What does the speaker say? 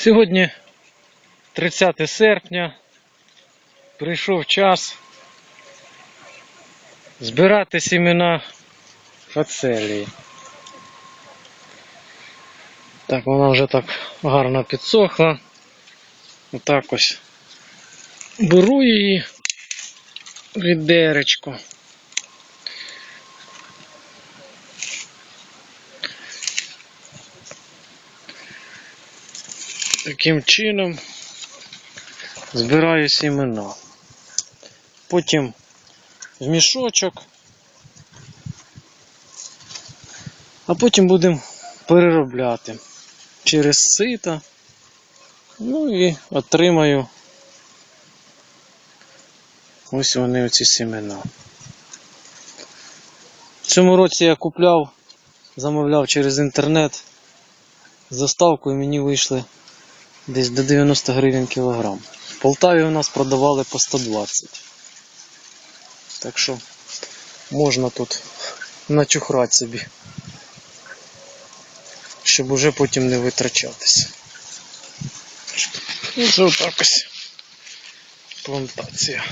Сьогодні 30 серпня. Прийшов час збирати сімена фацелії. Так, вона вже так гарно підсохла. Отак ось беру її відеречко. Таким чином збираю сімена. Потім в мішочок. А потім будемо переробляти через сито. Ну і отримаю ось вони оці семена. В цьому році я купляв, замовляв через інтернет. З доставкою мені вийшли десь до 90 гривень кілограм. В Полтаві у нас продавали по 120. Так що можна тут начухрати собі, щоб уже потім не витрачатися. Ну, це отак ось плантація.